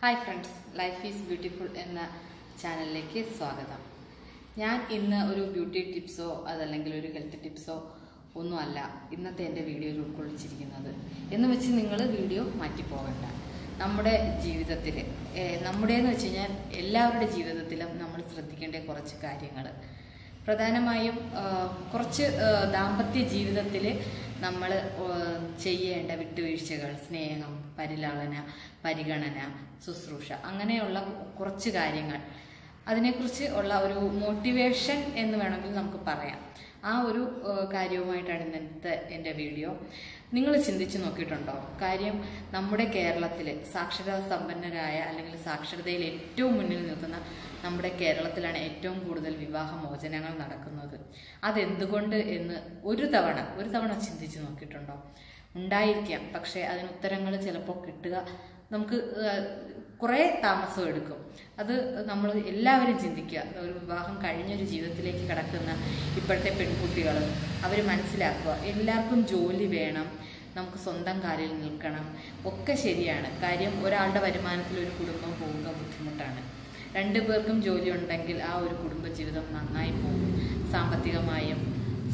Hi friends life is beautiful എന്ന ചാനലിലേക്ക് സ്വാഗതം. ഞാൻ ഇന്ന് ഒരു ബ്യൂട്ടി ടിപ്സോ അതല്ലെങ്കിൽ ഒരു ഹെൽത്ത് ടിപ്സോ ഒന്നുമല്ല ഇന്നത്തെ എന്റെ വീഡിയോയിൽ ഉൾക്കൊള്ളിച്ചിരിക്കുന്നത്. എന്ന് വെച്ച് നിങ്ങൾ വീഡിയോ മാറ്റിപ്പോകണ്ട നമ്മുടെ ജീവിതത്തിൽ നമ്മുടേന്ന് വെച്ച് കഴിഞ്ഞാൽ എല്ലാവരുടെ ജീവിതത്തിലും നമ്മൾ ശ്രദ്ധിക്കേണ്ട കുറച്ച് കാര്യങ്ങൾ പ്രധാനമായും കുറച്ച് ദാമ്പത്യ ജീവിതത്തിൽ നമ്മൾ ചെയ്യേണ്ട വിട്ടുവീഴ്ചകൾ സ്നേഹം പരിലാളന പരിഗണന ശുശ്രൂഷ അങ്ങനെയുള്ള കുറച്ച് കാര്യങ്ങൾ. അതിനെക്കുറിച്ച് ഉള്ള ഒരു മോട്ടിവേഷൻ എന്ന് വേണമെങ്കിൽ നമുക്ക് പറയാം. ആ ഒരു കാര്യവുമായിട്ടാണ് ഇന്നത്തെ എന്റെ വീഡിയോ. നിങ്ങൾ ചിന്തിച്ച് നോക്കിയിട്ടുണ്ടോ? കാര്യം നമ്മുടെ കേരളത്തിൽ സാക്ഷരതാ സമ്പന്നരായ അല്ലെങ്കിൽ സാക്ഷരതയിൽ ഏറ്റവും മുന്നിൽ നിൽക്കുന്ന നമ്മുടെ കേരളത്തിലാണ് ഏറ്റവും കൂടുതൽ വിവാഹ മോചനങ്ങൾ നടക്കുന്നത്. അതെന്തുകൊണ്ട് എന്ന് ഒരു തവണ ഒരു തവണ ചിന്തിച്ച് നോക്കിയിട്ടുണ്ടോ? ഉണ്ടായിരിക്കാം. പക്ഷേ അതിന് ഉത്തരങ്ങൾ ചിലപ്പോൾ കിട്ടുക നമുക്ക് കുറേ താമസം എടുക്കും. അത് നമ്മൾ എല്ലാവരും ചിന്തിക്കുക. ഒരു വിവാഹം കഴിഞ്ഞൊരു ജീവിതത്തിലേക്ക് കിടക്കുന്ന ഇപ്പോഴത്തെ പെൺകുട്ടികൾ അവർ മനസ്സിലാക്കുക. എല്ലാവർക്കും ജോലി വേണം നമുക്ക് സ്വന്തം കാലിൽ നിൽക്കണം. ഒക്കെ ശരിയാണ്. കാര്യം ഒരാളുടെ വരുമാനത്തിൽ ഒരു കുടുംബം പോവുക ബുദ്ധിമുട്ടാണ്. രണ്ടു പേർക്കും ജോലി ഉണ്ടെങ്കിൽ ആ ഒരു കുടുംബജീവിതം നന്നായി പോകും. സാമ്പത്തികമായും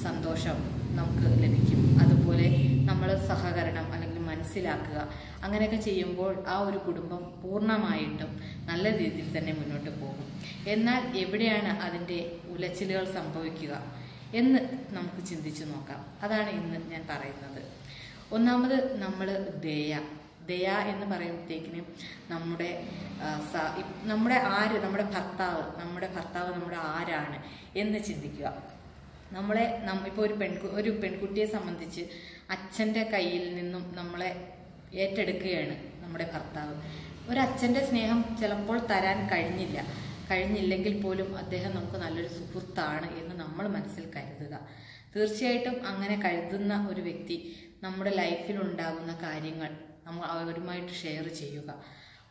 സന്തോഷം നമുക്ക് ലഭിക്കും. അതുപോലെ നമ്മൾ സഹകരണം അല്ലെങ്കിൽ മനസ്സിലാക്കുക അങ്ങനെയൊക്കെ ചെയ്യുമ്പോൾ ആ ഒരു കുടുംബം പൂർണമായിട്ടും നല്ല രീതിയിൽ തന്നെ മുന്നോട്ട് പോകും. എന്നാൽ എവിടെയാണ് അതിന്റെ ഉലച്ചിലുകൾ സംഭവിക്കുക എന്ന് നമുക്ക് ചിന്തിച്ചു നോക്കാം. അതാണ് ഇന്ന് ഞാൻ പറയുന്നത്. ഒന്നാമത് നമ്മൾ ദയ ദയ എന്ന് പറയുമ്പോഴത്തേക്കിന് നമ്മുടെ നമ്മുടെ ആര് നമ്മുടെ ഭർത്താവ് നമ്മുടെ ഭർത്താവ് നമ്മുടെ ആരാണ് എന്ന് ചിന്തിക്കുക. നമ്മളെ ഇപ്പോൾ ഒരു പെൺകു ഒരു പെൺകുട്ടിയെ സംബന്ധിച്ച് അച്ഛന്റെ കയ്യിൽ നിന്നും നമ്മളെ ഏറ്റെടുക്കുകയാണ് നമ്മുടെ ഭർത്താവ്. ഒരച്ഛന്റെ സ്നേഹം ചിലപ്പോൾ തരാൻ കഴിഞ്ഞില്ല. കഴിഞ്ഞില്ലെങ്കിൽ പോലും അദ്ദേഹം നമുക്ക് നല്ലൊരു സുഹൃത്താണ് എന്ന് നമ്മൾ മനസ്സിൽ കരുതുക. തീർച്ചയായിട്ടും അങ്ങനെ കരുതുന്ന ഒരു വ്യക്തി നമ്മുടെ ലൈഫിൽ ഉണ്ടാകുന്ന കാര്യങ്ങൾ നമ്മൾ അവരുമായിട്ട് ഷെയർ ചെയ്യുക.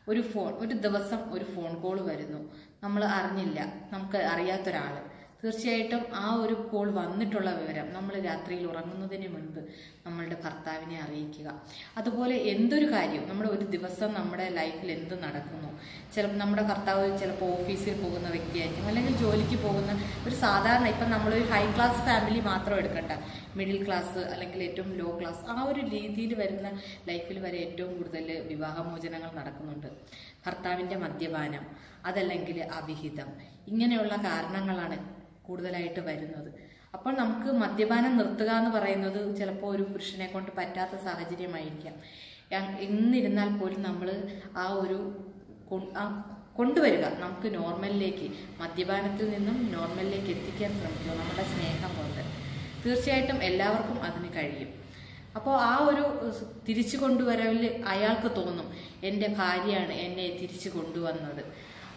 ഒരു ഫോൺ ഒരു ദിവസം ഒരു ഫോൺ കോൾ വരുന്നു. നമ്മൾ അറിഞ്ഞില്ല. നമുക്ക് അറിയാത്തൊരാൾ തീർച്ചയായിട്ടും ആ ഒരു കോൾ വന്നിട്ടുള്ള വിവരം നമ്മൾ രാത്രിയിൽ ഉറങ്ങുന്നതിന് മുൻപ് നമ്മളുടെ ഭർത്താവിനെ അറിയിക്കുക. അതുപോലെ എന്തൊരു കാര്യവും നമ്മൾ ഒരു ദിവസം നമ്മുടെ ലൈഫിൽ എന്ത് നടക്കുന്നു? ചിലപ്പോൾ നമ്മുടെ ഭർത്താവ് ചിലപ്പോൾ ഓഫീസിൽ പോകുന്ന വ്യക്തിയായിരിക്കും അല്ലെങ്കിൽ ജോലിക്ക് പോകുന്ന ഒരു സാധാരണ ഇപ്പം നമ്മളൊരു ഹൈ ക്ലാസ് ഫാമിലി മാത്രം എടുക്കണ്ട മിഡിൽ ക്ലാസ് അല്ലെങ്കിൽ ഏറ്റവും ലോ ക്ലാസ് ആ ഒരു രീതിയിൽ വരുന്ന ലൈഫിൽ വരെ ഏറ്റവും കൂടുതൽ വിവാഹമോചനങ്ങൾ നടക്കുന്നുണ്ട്. ഭർത്താവിന്റെ മദ്യപാനം അതല്ലെങ്കിൽ അവിഹിതം ഇങ്ങനെയുള്ള കാരണങ്ങളാണ് കൂടുതലായിട്ട് വരുന്നത്. അപ്പോൾ നമുക്ക് മദ്യപാനം നിർത്തുക എന്ന് പറയുന്നത് ചിലപ്പോൾ ഒരു പുരുഷനെ കൊണ്ട് പറ്റാത്ത സാഹചര്യമായിരിക്കാം. എന്നിരുന്നാൽ പോലും നമ്മൾ ആ ഒരു കൊണ്ടുവരിക. നമുക്ക് നോർമലിലേക്ക് മദ്യപാനത്തിൽ നിന്നും നോർമലിലേക്ക് എത്തിക്കാൻ ശ്രമിക്കുക. നമ്മുടെ സ്നേഹം കൊണ്ട്. തീർച്ചയായിട്ടും എല്ലാവർക്കും അതിന് കഴിയും. അപ്പോൾ ആ ഒരു തിരിച്ചു കൊണ്ടുവരവിൽ അയാൾക്ക് തോന്നും എന്റെ ഭാര്യയാണ് എന്നെ തിരിച്ചു കൊണ്ടുവന്നത്.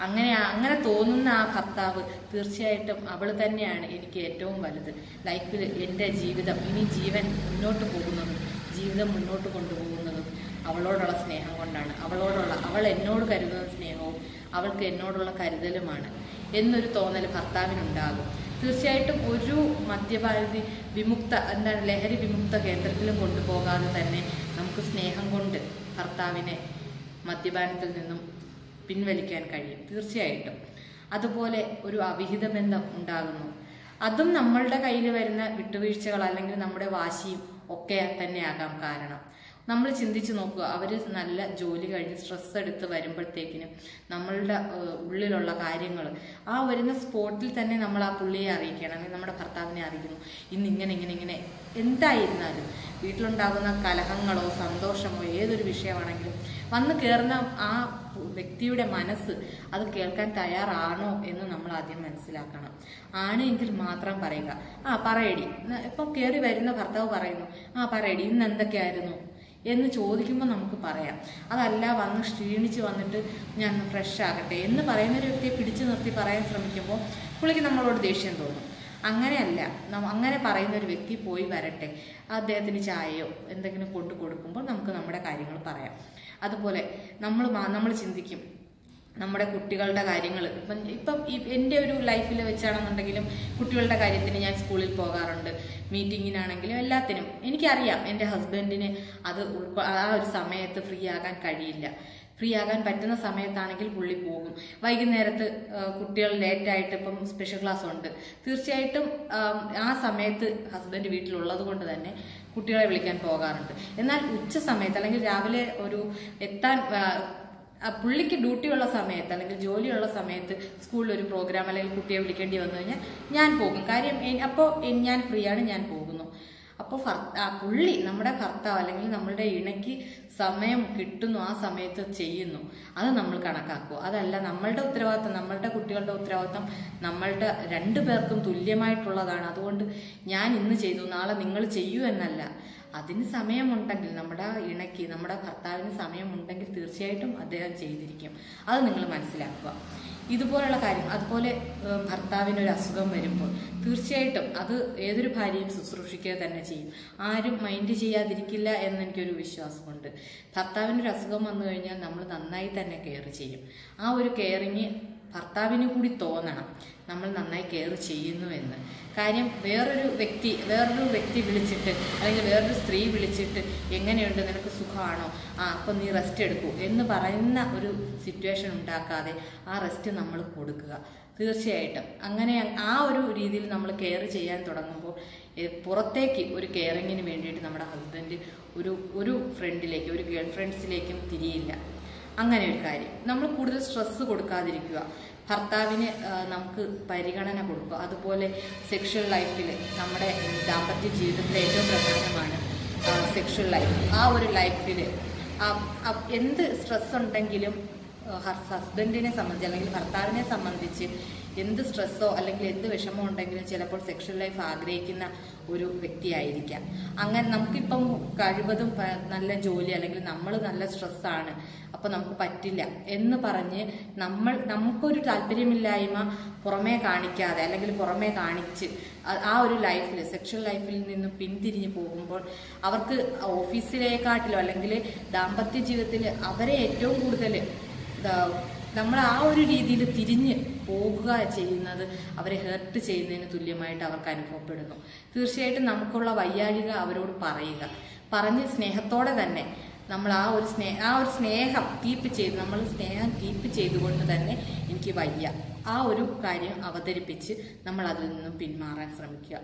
അങ്ങനെ അങ്ങനെ തോന്നുന്ന ആ ഭർത്താവ് തീർച്ചയായിട്ടും അവൾ തന്നെയാണ് എനിക്ക് ഏറ്റവും വലുത്. ലൈഫിൽ എന്റെ ജീവിതം ഇനി ജീവൻ മുന്നോട്ട് പോകുന്നതും ജീവിതം മുന്നോട്ട് കൊണ്ടുപോകുന്നതും അവളോടുള്ള സ്നേഹം കൊണ്ടാണ്. അവളോടുള്ള അവൾ എന്നോട് കരുതുന്ന സ്നേഹവും അവൾക്ക് എന്നോടുള്ള കരുതലുമാണ് എന്നൊരു തോന്നൽ ഭർത്താവിനുണ്ടാകും. തീർച്ചയായിട്ടും ഒരു മദ്യപാനി വിമുക്ത എന്താണ് ലഹരി വിമുക്ത കേന്ദ്രത്തിലും കൊണ്ടുപോകാതെ തന്നെ നമുക്ക് സ്നേഹം കൊണ്ട് ഭർത്താവിനെ മദ്യപാനത്തിൽ നിന്നും പിൻവലിക്കാൻ കഴിയും. തീർച്ചയായിട്ടും. അതുപോലെ ഒരു അവിഹിത ബന്ധം ഉണ്ടാകുന്നു. അതും നമ്മളുടെ കയ്യിൽ വരുന്ന വിട്ടുവീഴ്ചകൾ അല്ലെങ്കിൽ നമ്മുടെ വാശിയും ഒക്കെ തന്നെയാകാം കാരണം. നമ്മൾ ചിന്തിച്ചു നോക്കുക അവർ നല്ല ജോലി കഴിഞ്ഞ് സ്ട്രെസ് എടുത്ത് വരുമ്പോഴത്തേക്കിനും നമ്മളുടെ ഉള്ളിലുള്ള കാര്യങ്ങൾ ആ വരുന്ന സ്പോട്ടിൽ തന്നെ നമ്മൾ ആ പുള്ളിയെ അറിയിക്കണം അല്ലെങ്കിൽ നമ്മുടെ ഭർത്താവിനെ അറിയിക്കുന്നു. ഇന്ന് ഇങ്ങനെ ഇങ്ങനെ ഇങ്ങനെ. എന്തായിരുന്നാലും വീട്ടിലുണ്ടാകുന്ന കലഹങ്ങളോ സന്തോഷമോ ഏതൊരു വിഷയമാണെങ്കിലും വന്ന് കയറുന്ന ആ വ്യക്തിയുടെ മനസ്സ് അത് കേൾക്കാൻ തയ്യാറാണോ എന്ന് നമ്മൾ ആദ്യം മനസ്സിലാക്കണം. ആണ് എങ്കിൽ മാത്രം പറയുക. ആ പറയടി. ഇപ്പം കയറി വരുന്ന ഭർത്താവ് പറയുന്നു ആ പറയടി ഇന്ന് എന്തൊക്കെയായിരുന്നു? എന്ന് ചോദിക്കുമ്പോൾ നമുക്ക് പറയാം. അതല്ല വന്ന് ക്ഷീണിച്ച് വന്നിട്ട് ഞാൻ ഫ്രഷ് ആകട്ടെ എന്ന് പറയുന്ന ഒരു വ്യക്തിയെ പിടിച്ചു നിർത്തി പറയാൻ ശ്രമിക്കുമ്പോൾ പുള്ളിക്ക് നമ്മളോട് ദേഷ്യം തോന്നും. അങ്ങനെയല്ല. അങ്ങനെ പറയുന്ന ഒരു വ്യക്തി പോയി വരട്ടെ. അദ്ദേഹത്തിന് ചായയോ എന്തെങ്കിലും കൊണ്ടു കൊടുക്കുമ്പോൾ നമുക്ക് നമ്മുടെ കാര്യങ്ങൾ പറയാം. അതുപോലെ നമ്മൾ നമ്മൾ ചിന്തിക്കും. നമ്മുടെ കുട്ടികളുടെ കാര്യങ്ങൾ. ഇപ്പം ഇപ്പം എന്റെ ഒരു ലൈഫിൽ വെച്ചാണെന്നുണ്ടെങ്കിലും കുട്ടികളുടെ കാര്യത്തിന് ഞാൻ സ്കൂളിൽ പോകാറുണ്ട്. മീറ്റിങ്ങിനാണെങ്കിലും എല്ലാത്തിനും. എനിക്കറിയാം എന്റെ ഹസ്ബൻഡിന് അത് ആ ഒരു സമയത്ത് ഫ്രീ ആകാൻ കഴിയില്ല. ഫ്രീ ആകാൻ പറ്റുന്ന സമയത്താണെങ്കിൽ പുള്ളി പോകും. വൈകുന്നേരത്ത് കുട്ടികൾ ലേറ്റായിട്ട് ഇപ്പം സ്പെഷ്യൽ ക്ലാസ് ഉണ്ട്. തീർച്ചയായിട്ടും ആ സമയത്ത് ഹസ്ബൻഡ് വീട്ടിലുള്ളത് കൊണ്ട് തന്നെ കുട്ടികളെ വിളിക്കാൻ പോകാറുണ്ട്. എന്നാൽ ഉച്ച സമയത്ത് അല്ലെങ്കിൽ രാവിലെ ഒരു എത്താൻ പുള്ളിക്ക് ഡ്യൂട്ടി ഉള്ള സമയത്ത് അല്ലെങ്കിൽ ജോലിയുള്ള സമയത്ത് സ്കൂളിൽ ഒരു പ്രോഗ്രാം അല്ലെങ്കിൽ കുട്ടിയെ വിളിക്കേണ്ടി വന്നു കഴിഞ്ഞാൽ ഞാൻ പോകും. കാര്യം അപ്പോൾ ഞാൻ ഫ്രീ ആണ് ഞാൻ പോകുന്നു. അപ്പോൾ ആ പുള്ളി നമ്മുടെ ഭർത്താവ് അല്ലെങ്കിൽ നമ്മളുടെ ഇണയ്ക്ക് സമയം കിട്ടുന്നു ആ സമയത്ത് ചെയ്യുന്നു. അത് നമ്മൾ കണക്കാക്കുക. അതല്ല നമ്മളുടെ ഉത്തരവാദിത്തം നമ്മളുടെ കുട്ടികളുടെ ഉത്തരവാദിത്തം നമ്മളുടെ രണ്ടു പേർക്കും തുല്യമായിട്ടുള്ളതാണ്. അതുകൊണ്ട് ഞാൻ ഇന്ന് ചെയ്തു നാളെ നിങ്ങൾ ചെയ്യൂ എന്നല്ല. അതിന് സമയമുണ്ടെങ്കിൽ നമ്മുടെ ഇണയ്ക്ക് നമ്മുടെ ഭർത്താവിന് സമയമുണ്ടെങ്കിൽ തീർച്ചയായിട്ടും അദ്ദേഹം ചെയ്തിരിക്കും. അത് നിങ്ങൾ മനസ്സിലാക്കുക. ഇതുപോലുള്ള കാര്യം അതുപോലെ ഭർത്താവിന് ഒരു അസുഖം വരുമ്പോൾ തീർച്ചയായിട്ടും അത് ഏതൊരു ഭാര്യയും ശുശ്രൂഷിക്കുക തന്നെ ചെയ്യും. ആരും മൈൻഡ് ചെയ്യാതിരിക്കില്ല എന്നെനിക്കൊരു വിശ്വാസമുണ്ട്. ഭർത്താവിന് ഒരു അസുഖം വന്നു കഴിഞ്ഞാൽ നമ്മൾ നന്നായി തന്നെ കെയർ ചെയ്യും. ആ ഒരു കെയറിങ് ഭർത്താവിന് കൂടി തോന്നണം. നമ്മൾ നന്നായി കെയർ ചെയ്യുന്നു എന്ന്. കാര്യം വേറൊരു വ്യക്തി വേറൊരു വ്യക്തി വിളിച്ചിട്ട് അല്ലെങ്കിൽ വേറൊരു സ്ത്രീ വിളിച്ചിട്ട് എങ്ങനെയുണ്ട്? നിനക്ക് സുഖമാണോ? ആ അപ്പം നീ റെസ്റ്റ് എടുക്കൂ എന്ന് പറയുന്ന ഒരു സിറ്റുവേഷൻ ഉണ്ടാക്കാതെ ആ റെസ്റ്റ് നമ്മൾ കൊടുക്കുക. തീർച്ചയായിട്ടും. അങ്ങനെ ആ ഒരു രീതിയിൽ നമ്മൾ കെയർ ചെയ്യാൻ തുടങ്ങുമ്പോൾ പുറത്തേക്ക് ഒരു കെയറിങ്ങിന് വേണ്ടിയിട്ട് നമ്മുടെ ഹസ്ബൻഡ് ഒരു ഒരു ഫ്രണ്ടിലേക്ക് ഒരു ഗേൾ ഫ്രണ്ട്സിലേക്കും തിരിയില്ല. അങ്ങനെ ഒരു കാര്യം. നമ്മൾ കൂടുതൽ സ്ട്രെസ് കൊടുക്കാതിരിക്കുക. ഭർത്താവിന് നമുക്ക് പരിഗണന കൊടുക്കുക. അതുപോലെ സെക്ഷൽ ലൈഫിൽ നമ്മുടെ ദാമ്പത്യ ജീവിതത്തിലെ ഏറ്റവും പ്രധാനമാണ് സെക്ഷൽ ലൈഫ് ആ ഒരു ലൈഫിൽ എന്ത് സ്ട്രെസ് ഉണ്ടെങ്കിലും ഹസ്ബൻഡിനെ സംബന്ധിച്ച് അല്ലെങ്കിൽ ഭർത്താവിനെ സംബന്ധിച്ച് എന്ത് സ്ട്രെസ്സോ അല്ലെങ്കിൽ എന്ത് വിഷമോ ഉണ്ടെങ്കിലും ചിലപ്പോൾ സെക്ഷൽ ലൈഫ് ആഗ്രഹിക്കുന്ന ഒരു വ്യക്തിയായിരിക്കാം. അങ്ങനെ നമുക്കിപ്പം കഴിവതും നല്ല ജോലി അല്ലെങ്കിൽ നമ്മൾ നല്ല സ്ട്രെസ്സാണ് അപ്പോൾ നമുക്ക് പറ്റില്ല എന്ന് പറഞ്ഞ് നമ്മൾ നമുക്കൊരു താല്പര്യമില്ലായ്മ പുറമേ കാണിക്കാതെ അല്ലെങ്കിൽ പുറമേ കാണിച്ച് ആ ഒരു ലൈഫിൽ സെക്ഷൽ ലൈഫിൽ നിന്ന് പിന്തിരിഞ്ഞ് പോകുമ്പോൾ അവർക്ക് ഓഫീസിലേക്കാട്ടിലോ അല്ലെങ്കിൽ ദാമ്പത്യ ജീവിതത്തിൽ അവരെ ഏറ്റവും കൂടുതൽ നമ്മൾ ആ ഒരു രീതിയിൽ തിരിഞ്ഞ് പോകുക ചെയ്യുന്നത് അവരെ ഹേർട്ട് ചെയ്യുന്നതിന് തുല്യമായിട്ട് അവർക്ക് അനുഭവപ്പെടുന്നു. തീർച്ചയായിട്ടും നമുക്കുള്ള വയ്യാഴിക അവരോട് പറയുക. പറഞ്ഞ് സ്നേഹത്തോടെ തന്നെ നമ്മൾ ആ ഒരു സ്നേഹ ആ ഒരു സ്നേഹം കീപ്പ് ചെയ്ത് നമ്മൾ സ്നേഹം കീപ്പ് ചെയ്തുകൊണ്ട് തന്നെ എനിക്ക് വയ്യ. ആ ഒരു കാര്യം അവതരിപ്പിച്ച് നമ്മൾ അതിൽ നിന്നും പിന്മാറാൻ ശ്രമിക്കുക.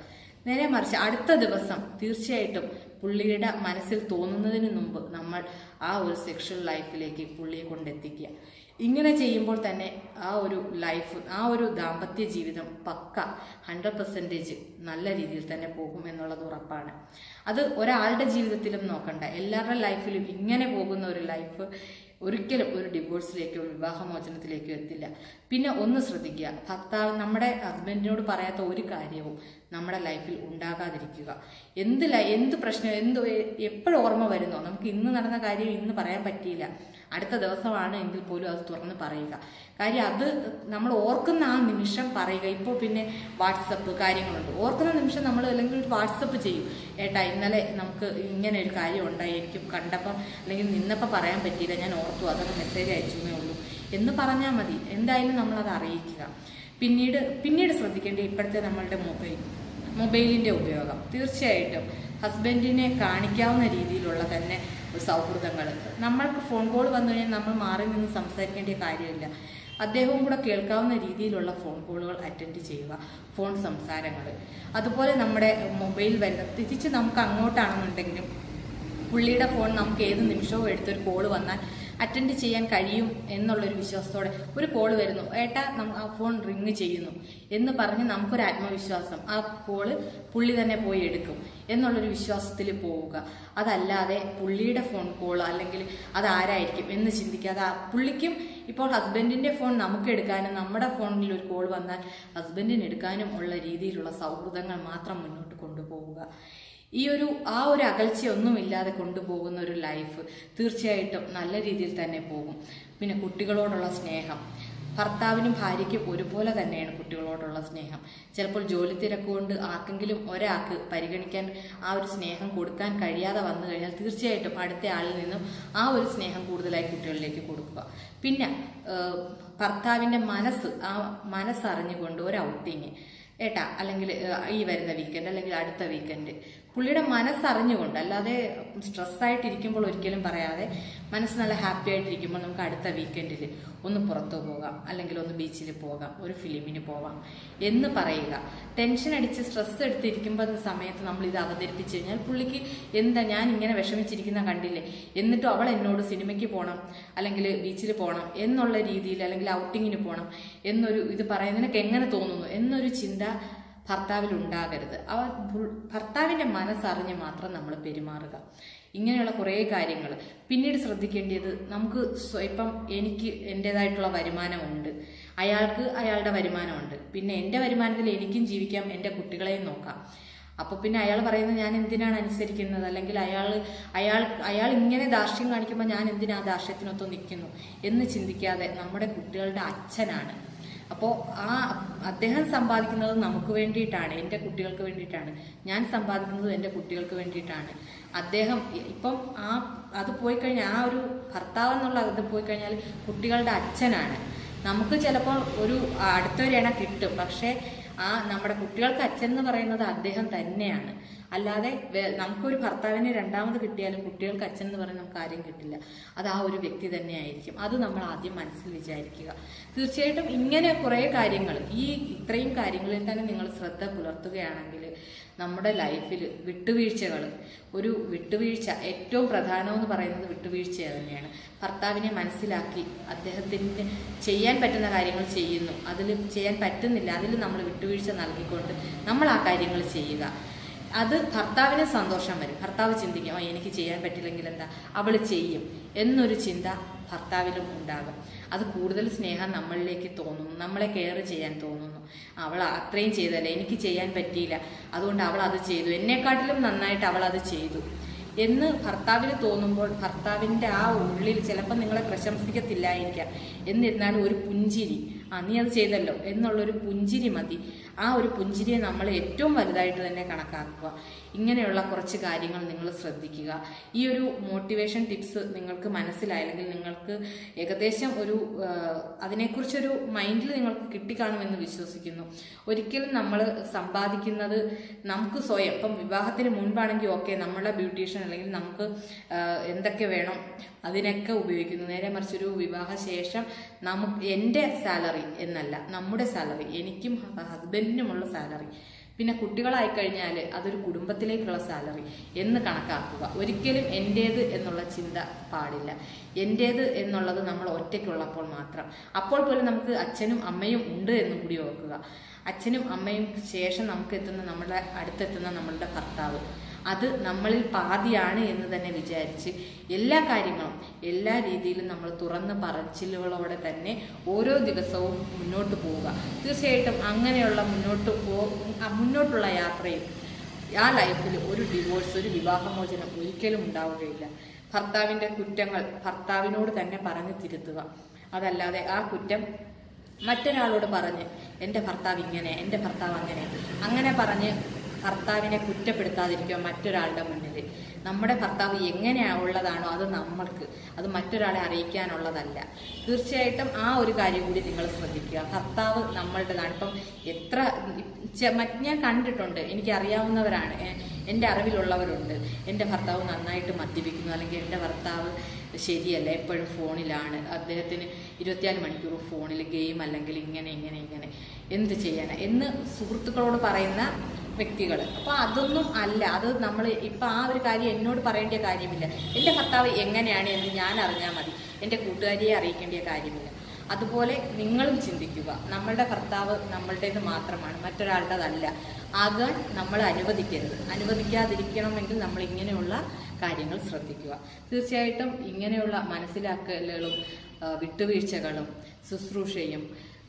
നേരെ മറിച്ച് അടുത്ത ദിവസം തീർച്ചയായിട്ടും പുള്ളിയുടെ മനസ്സിൽ തോന്നുന്നതിന് മുമ്പ് നമ്മൾ ആ ഒരു സെക്ഷൽ ലൈഫിലേക്ക് പുള്ളിയെ കൊണ്ടെത്തിക്കുക. ഇങ്ങനെ ചെയ്യുമ്പോൾ തന്നെ ആ ഒരു ലൈഫ് ആ ഒരു ദാമ്പത്യ ജീവിതം പക്ക ഹൺഡ്രഡ് പെർസെന്റേജ് നല്ല രീതിയിൽ തന്നെ പോകും എന്നുള്ളത് ഉറപ്പാണ്. അത് ഒരാളുടെ ജീവിതത്തിലും നോക്കണ്ട. എല്ലാവരുടെ ലൈഫിലും ഇങ്ങനെ പോകുന്ന ഒരു ലൈഫ് ഒരിക്കലും ഒരു ഡിവോഴ്സിലേക്കോ വിവാഹമോചനത്തിലേക്കോ എത്തില്ല. പിന്നെ ഒന്ന് ശ്രദ്ധിക്കുക. ഭർത്താവ് നമ്മുടെ ഹസ്ബൻഡിനോട് പറയാത്ത ഒരു കാര്യവും നമ്മുടെ ലൈഫിൽ ഉണ്ടാകാതിരിക്കുക. എന്ത് എന്ത് പ്രശ്നം എന്ത് എപ്പോഴും ഓർമ്മ വരുന്നോ? നമുക്ക് ഇന്ന് നടന്ന കാര്യം ഇന്ന് പറയാൻ പറ്റിയില്ല. അടുത്ത ദിവസമാണ് എങ്കിൽ പോലും അത് തുറന്ന് പറയുക. കാര്യം അത് നമ്മൾ ഓർക്കുന്ന ആ നിമിഷം പറയുക. ഇപ്പോൾ പിന്നെ വാട്സപ്പ് കാര്യങ്ങളുണ്ട്. ഓർക്കുന്ന നിമിഷം നമ്മൾ അല്ലെങ്കിൽ വാട്സപ്പ് ചെയ്യും. ഏട്ടാ ഇന്നലെ നമുക്ക് ഇങ്ങനെ ഒരു കാര്യം ഉണ്ടായി. എനിക്ക് കണ്ടപ്പം അല്ലെങ്കിൽ നിന്നപ്പോൾ പറയാൻ പറ്റിയില്ല. ഞാൻ ഓർത്തു. അതൊക്കെ മെസ്സേജ് അയച്ചേ ഉള്ളൂ. എന്ന് പറഞ്ഞാൽ മതി. എന്തായാലും നമ്മളത് അറിയിക്കുക. പിന്നീട് പിന്നീട് ശ്രദ്ധിക്കേണ്ട ഇപ്പോഴത്തെ നമ്മളുടെ മൊബൈൽ മൊബൈലിന്റെ ഉപയോഗം. തീർച്ചയായിട്ടും ഹസ്ബൻഡിനെ കാണിക്കാവുന്ന രീതിയിലുള്ള തന്നെ സൗഹൃദങ്ങൾ. നമ്മൾക്ക് ഫോൺ കോൾ വന്നു കഴിഞ്ഞാൽ നമ്മൾ മാറി നിന്ന് സംസാരിക്കേണ്ട കാര്യമില്ല. അദ്ദേഹവും കൂടെ കേൾക്കാവുന്ന രീതിയിലുള്ള ഫോൺ കോളുകൾ അറ്റൻഡ് ചെയ്യുക ഫോൺ സംസാരങ്ങൾ. അതുപോലെ നമ്മുടെ മൊബൈൽ വരുന്ന തിരിച്ച് നമുക്ക് അങ്ങോട്ടാണെന്നുണ്ടെങ്കിലും പുള്ളിയുടെ ഫോൺ നമുക്ക് ഏത് നിമിഷവും എടുത്തൊരു കോൾ വന്നാൽ അറ്റൻഡ് ചെയ്യാൻ കഴിയും എന്നുള്ളൊരു വിശ്വാസത്തോടെ ഒരു കോൾ വരുന്നു. ഏട്ടാ ആ ഫോൺ റിങ് ചെയ്യുന്നു എന്ന് പറഞ്ഞ് നമുക്കൊരു ആത്മവിശ്വാസം ആ കോൾ പുള്ളി തന്നെ പോയി എടുക്കും എന്നുള്ളൊരു വിശ്വാസത്തിൽ പോവുക. അതല്ലാതെ പുള്ളിയുടെ ഫോൺ കോൾ അല്ലെങ്കിൽ അതാരായിരിക്കും എന്ന് ചിന്തിക്കാതെ പുള്ളിക്കും ഇപ്പോൾ ഹസ്ബൻഡിന്റെ ഫോൺ നമുക്ക് എടുക്കാനും നമ്മുടെ ഫോണിൽ ഒരു കോൾ വന്നാൽ ഹസ്ബൻഡിന് എടുക്കാനും ഉള്ള രീതിയിലുള്ള സൗഹൃദങ്ങൾ മാത്രം മുന്നോട്ട് കൊണ്ടുപോവുക. ഈ ഒരു ആ ഒരു അകൽച്ചയൊന്നുമില്ലാതെ കൊണ്ടുപോകുന്ന ഒരു ലൈഫ് തീർച്ചയായിട്ടും നല്ല രീതിയിൽ തന്നെ പോകും. പിന്നെ കുട്ടികളോടുള്ള സ്നേഹം. ഭർത്താവിനും ഭാര്യയ്ക്കും ഒരുപോലെ തന്നെയാണ് കുട്ടികളോടുള്ള സ്നേഹം. ചിലപ്പോൾ ജോലി തിരക്കുകൊണ്ട് ആർക്കെങ്കിലും ഒരാൾക്ക് പരിഗണിക്കാൻ ആ ഒരു സ്നേഹം കൊടുക്കാൻ കഴിയാതെ വന്നു കഴിഞ്ഞാൽ തീർച്ചയായിട്ടും അടുത്ത ആളിൽ നിന്നും ആ ഒരു സ്നേഹം കൂടുതലായി കുട്ടികളിലേക്ക് കൊടുക്കുക. പിന്നെ ഭർത്താവിന്റെ മനസ്സ് ആ മനസ്സറിഞ്ഞുകൊണ്ട് ഒരു ഔട്ടിങ്. ഏട്ടാ അല്ലെങ്കിൽ ഈ വരുന്ന വീക്കെൻഡ് അല്ലെങ്കിൽ അടുത്ത വീക്കെൻഡ് പുള്ളിയുടെ മനസ്സറിഞ്ഞുകൊണ്ട് അല്ലാതെ സ്ട്രെസ്സായിട്ടിരിക്കുമ്പോൾ ഒരിക്കലും പറയാതെ മനസ്സ് നല്ല ഹാപ്പി ആയിട്ടിരിക്കുമ്പോൾ നമുക്ക് അടുത്ത വീക്കെൻഡിൽ ഒന്ന് പുറത്തു പോകാം അല്ലെങ്കിൽ ഒന്ന് ബീച്ചിൽ പോകാം ഒരു ഫിലിമിന് പോകാം എന്ന് പറയുക. ടെൻഷൻ അടിച്ച് സ്ട്രെസ് എടുത്തിരിക്കുമ്പോൾ സമയത്ത് നമ്മൾ ഇത് അവതരിപ്പിച്ചു കഴിഞ്ഞാൽ പുള്ളിക്ക് എന്താ ഞാൻ ഇങ്ങനെ വിഷമിച്ചിരിക്കുന്ന കണ്ടില്ലേ? എന്നിട്ടും അവൾ എന്നോട് സിനിമയ്ക്ക് പോകണം അല്ലെങ്കിൽ ബീച്ചിൽ പോകണം എന്നുള്ള രീതിയിൽ അല്ലെങ്കിൽ ഔട്ടിങ്ങിന് പോകണം എന്നൊരു ഇത് പറയുന്നതിനൊക്കെ എങ്ങനെ തോന്നുന്നു എന്നൊരു ചിന്ത ഭർത്താവിൽ ഉണ്ടാകരുത് അവ ഭർത്താവിന്റെ മനസ്സറിഞ്ഞ് മാത്രം നമ്മൾ പെരുമാറുക. ഇങ്ങനെയുള്ള കുറേ കാര്യങ്ങൾ പിന്നീട് ശ്രദ്ധിക്കേണ്ടത് നമുക്ക് ഇപ്പം എനിക്ക് എന്റെതായിട്ടുള്ള വരുമാനമുണ്ട്. അയാൾക്ക് അയാളുടെ വരുമാനമുണ്ട്. പിന്നെ എന്റെ വരുമാനത്തിൽ എനിക്കും ജീവിക്കാം എന്റെ കുട്ടികളെയും നോക്കാം. അപ്പോൾ പിന്നെ അയാൾ പറയുന്നത് ഞാൻ എന്തിനാണ് അനുസരിക്കുന്നത്? അല്ലെങ്കിൽ അയാൾ അയാൾ അയാൾ ഇങ്ങനെ ദാർഷ്ട്യം കാണിക്കുമ്പോൾ ഞാൻ എന്തിനാ ആ ദാർഷ്ട്യത്തിനൊത്ത് നിൽക്കുന്നു എന്ന് ചിന്തിക്കാതെ നമ്മുടെ കുട്ടികളുടെ അച്ഛനാണ്. അപ്പോൾ ആ അദ്ദേഹം സമ്പാദിക്കുന്നത് നമുക്ക് വേണ്ടിയിട്ടാണ് എന്റെ കുട്ടികൾക്ക് വേണ്ടിയിട്ടാണ്. ഞാൻ സമ്പാദിക്കുന്നത് എന്റെ കുട്ടികൾക്ക് വേണ്ടിയിട്ടാണ്. അദ്ദേഹം ഇപ്പം ആ അത് പോയി കഴിഞ്ഞാൽ ആ ഒരു ഭർത്താവ് എന്നുള്ള ഇത് പോയി കഴിഞ്ഞാൽ കുട്ടികളുടെ അച്ഛനാണ്. നമുക്ക് ചിലപ്പോൾ ഒരു അടുത്തൊരെണ്ണ കിട്ടും. പക്ഷേ ആ നമ്മുടെ കുട്ടികൾക്ക് അച്ഛൻ എന്ന് പറയുന്നത് അദ്ദേഹം തന്നെയാണ്. അല്ലാതെ നമുക്കൊരു ഭർത്താവിനെ രണ്ടാമത് കിട്ടിയാലും കുട്ടികൾക്ക് അച്ഛൻ എന്ന് പറയുന്ന നമുക്ക് ആരും കിട്ടില്ല. അത് ആ ഒരു വ്യക്തി തന്നെയായിരിക്കും. അത് നമ്മൾ ആദ്യം മനസ്സിൽ വിചാരിക്കുക. തീർച്ചയായിട്ടും ഇങ്ങനെ കുറേ കാര്യങ്ങൾ ഈ ഇത്രയും കാര്യങ്ങളിൽ തന്നെ നിങ്ങൾ ശ്രദ്ധ പുലർത്തുകയാണെങ്കിൽ നമ്മുടെ ലൈഫിൽ വിട്ടുവീഴ്ചകൾ ഒരു വിട്ടുവീഴ്ച ഏറ്റവും പ്രധാനമെന്ന് പറയുന്നത് വിട്ടുവീഴ്ച തന്നെയാണ്. ഭർത്താവിനെ മനസ്സിലാക്കി അദ്ദേഹത്തിന് ചെയ്യാൻ പറ്റുന്ന കാര്യങ്ങൾ ചെയ്യുന്നു. അതിൽ ചെയ്യാൻ പറ്റുന്നില്ല അതിൽ നമ്മൾ വിട്ടുവീഴ്ച നൽകിക്കൊണ്ട് നമ്മൾ ആ കാര്യങ്ങൾ ചെയ്യുക. അത് ഭർത്താവിന് സന്തോഷം വരും. ഭർത്താവ് ചിന്തിക്കും ഓ എനിക്ക് ചെയ്യാൻ പറ്റില്ലെങ്കിൽ എന്താ? അവൾ ചെയ്യും. എന്നൊരു ചിന്ത ഭർത്താവിലും ഉണ്ടാകും. അത് കൂടുതൽ സ്നേഹം നമ്മളിലേക്ക് തോന്നുന്നു. നമ്മളെ കെയർ ചെയ്യാൻ തോന്നുന്നു. അവൾ അത്രയും ചെയ്തല്ലേ എനിക്ക് ചെയ്യാൻ പറ്റിയില്ല. അതുകൊണ്ട് അവൾ അത് ചെയ്തു. എന്നെക്കാട്ടിലും നന്നായിട്ട് അവൾ അത് ചെയ്തു. എന്ന് ഭർത്താവിന് തോന്നുമ്പോൾ ഭർത്താവിന്റെ ആ ഉള്ളിൽ ചിലപ്പോൾ നിങ്ങളെ പ്രശംസിക്കത്തില്ലായിരിക്കാം. എന്നിരുന്നാലും ഒരു പുഞ്ചിരി ആ നീ അത് ചെയ്തല്ലോ എന്നുള്ളൊരു പുഞ്ചിരി മതി. ആ ഒരു പുഞ്ചിരിയെ നമ്മൾ ഏറ്റവും വലുതായിട്ട് തന്നെ കണക്കാക്കുക. ഇങ്ങനെയുള്ള കുറച്ച് കാര്യങ്ങൾ നിങ്ങൾ ശ്രദ്ധിക്കുക. ഈ ഒരു മോട്ടിവേഷൻ ടിപ്സ് നിങ്ങൾക്ക് മനസ്സിലായില്ലെങ്കിൽ നിങ്ങൾക്ക് ഏകദേശം ഒരു അതിനെക്കുറിച്ചൊരു മൈൻഡിൽ നിങ്ങൾക്ക് കിട്ടിക്കാണുമെന്ന് വിശ്വസിക്കുന്നു. ഒരിക്കലും നമ്മൾ സമ്പാദിക്കുന്നത് നമുക്ക് സ്വയം. ഇപ്പം വിവാഹത്തിന് മുൻപാണെങ്കിൽ ഓക്കെ നമ്മളെ ബ്യൂട്ടീഷ്യൻ അല്ലെങ്കിൽ നമുക്ക് എന്തൊക്കെ വേണം അതിനൊക്കെ ഉപയോഗിക്കുന്നു. നേരെ മറിച്ചൊരു വിവാഹ ശേഷം നമുക്ക് എന്റെ സാലറി എന്നല്ല നമ്മുടെ സാലറി. എനിക്കും ഹസ്ബൻഡിനുമുള്ള സാലറി. പിന്നെ കുട്ടികളായി കഴിഞ്ഞാൽ അതൊരു കുടുംബത്തിലേക്കുള്ള സാലറി എന്ന് കണക്കാക്കുക. ഒരിക്കലും എന്റേത് എന്നുള്ള ചിന്ത പാടില്ല. എന്റേത് എന്നുള്ളത് നമ്മൾ ഒറ്റയ്ക്കുള്ളപ്പോൾ മാത്രം. അപ്പോൾ പോലും നമുക്ക് അച്ഛനും അമ്മയും ഉണ്ട് എന്നും കൂടി ഓർക്കുക. അച്ഛനും അമ്മയും ശേഷം നമുക്ക് എത്തുന്ന നമ്മുടെ അടുത്തെത്തുന്ന നമ്മളുടെ ഭർത്താവ്. അത് നമ്മളിൽ പാതിയാണ് എന്ന് തന്നെ വിചാരിച്ച് എല്ലാ കാര്യങ്ങളും എല്ലാ രീതിയിലും നമ്മൾ തുറന്ന് പറച്ചിലുകളോടെ തന്നെ ഓരോ ദിവസവും മുന്നോട്ട് പോവുക. തീർച്ചയായിട്ടും അങ്ങനെയുള്ള മുന്നോട്ട് പോ മുന്നോട്ടുള്ള യാത്രയിൽ ആ ലൈഫിൽ ഒരു ഡിവോഴ്സ് ഒരു വിവാഹമോചനം ഒരിക്കലും ഉണ്ടാവുകയില്ല. ഭർത്താവിന്റെ കുറ്റങ്ങൾ ഭർത്താവിനോട് തന്നെ പറഞ്ഞു തിരുത്തുക. അതല്ലാതെ ആ കുറ്റം മറ്റൊരാളോട് പറഞ്ഞ് എന്റെ ഭർത്താവ് ഇങ്ങനെ എന്റെ ഭർത്താവ് അങ്ങനെ അങ്ങനെ പറഞ്ഞ് ഭർത്താവിനെ കുറ്റപ്പെടുത്താതിരിക്കുക മറ്റൊരാളുടെ മുന്നിൽ. നമ്മുടെ ഭർത്താവ് എങ്ങനെയാ ഉള്ളതാണോ അത് നമ്മൾക്ക് അത് മറ്റൊരാളെ അറിയിക്കാനുള്ളതല്ല. തീർച്ചയായിട്ടും ആ ഒരു കാര്യം കൂടി നിങ്ങൾ ശ്രദ്ധിക്കുക. ഭർത്താവ് നമ്മളുടേതാണ്. ഇപ്പം എത്ര ഞാൻ കണ്ടിട്ടുണ്ട് എനിക്ക് അറിയാവുന്നവരാണ് എന്റെ അറിവിലുള്ളവരുണ്ട്. എന്റെ ഭർത്താവ് നന്നായിട്ട് മദ്യപിക്കുന്നു. അല്ലെങ്കിൽ എന്റെ ഭർത്താവ് ശരിയല്ല എപ്പോഴും ഫോണിലാണ്. അദ്ദേഹത്തിന് ഇരുപത്തിനാല് മണിക്കൂർ ഫോണിൽ ഗെയിം അല്ലെങ്കിൽ ഇങ്ങനെ ഇങ്ങനെ ഇങ്ങനെ. എന്ത് ചെയ്യാനാണ് എന്ന് സുഹൃത്തുക്കളോട് പറയുന്ന വ്യക്തികൾ. അപ്പോൾ അതൊന്നും അല്ല. അത് നമ്മൾ ഇപ്പം ആ ഒരു കാര്യം എന്നോട് പറയേണ്ട കാര്യമില്ല. എന്റെ ഭർത്താവ് എങ്ങനെയാണ് എന്ന് ഞാൻ അറിഞ്ഞാൽ മതി. എന്റെ കൂട്ടുകാരിയെ അറിയിക്കേണ്ട കാര്യമില്ല. അതുപോലെ നിങ്ങളും ചിന്തിക്കുക. നമ്മളുടെ ഭർത്താവ് നമ്മളുടേത് മാത്രമാണ്. മറ്റൊരാളുടേതല്ല. ആകാൻ നമ്മൾ അനുവദിക്കരുത്. അനുവദിക്കാതിരിക്കണമെങ്കിൽ നമ്മൾ ഇങ്ങനെയുള്ള കാര്യങ്ങൾ ശ്രദ്ധിക്കുക. തീർച്ചയായിട്ടും ഇങ്ങനെയുള്ള മനസ്സിലാക്കലുകളും വിട്ടുവീഴ്ചകളും ശുശ്രൂഷയും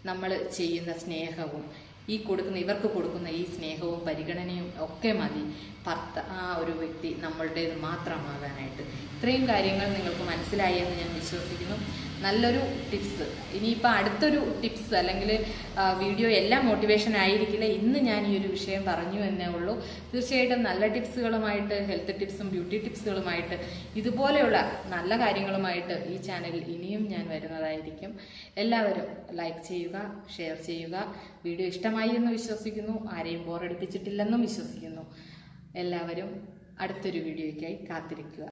നമ്മൾ ചെയ്യുന്ന സ്നേഹവും ഈ കൊടുക്കുന്ന ഇവർക്ക് കൊടുക്കുന്ന ഈ സ്നേഹവും പരിഗണനയും ഒക്കെ മതി. ഭർത്ത ആ ഒരു വ്യക്തി നമ്മളുടേത് മാത്രമാകാനായിട്ട്. ഇത്രയും കാര്യങ്ങൾ നിങ്ങൾക്ക് മനസ്സിലായി എന്ന് ഞാൻ വിശ്വസിക്കുന്നു. നല്ലൊരു ടിപ്സ്. ഇനിയിപ്പോൾ അടുത്തൊരു ടിപ്സ് അല്ലെങ്കിൽ വീഡിയോ എല്ലാം മോട്ടിവേഷൻ ആയിരിക്കില്ല. ഇന്ന് ഞാൻ ഈ ഒരു വിഷയം പറഞ്ഞു എന്നേ ഉള്ളൂ. തീർച്ചയായിട്ടും നല്ല ടിപ്സുകളുമായിട്ട് ഹെൽത്ത് ടിപ്സും ബ്യൂട്ടി ടിപ്സുകളുമായിട്ട് ഇതുപോലെയുള്ള നല്ല കാര്യങ്ങളുമായിട്ട് ഈ ചാനൽ ഇനിയും ഞാൻ വരുന്നതായിരിക്കും. എല്ലാവരും ലൈക്ക് ചെയ്യുക ഷെയർ ചെയ്യുക. വീഡിയോ ഇഷ്ടമായി എന്ന് വിശ്വസിക്കുന്നു. ആരെയും ബോറടിപ്പിച്ചിട്ടില്ലെന്നും വിശ്വസിക്കുന്നു. എല്ലാവരും അടുത്തൊരു വീഡിയോയ്ക്കായി കാത്തിരിക്കുക.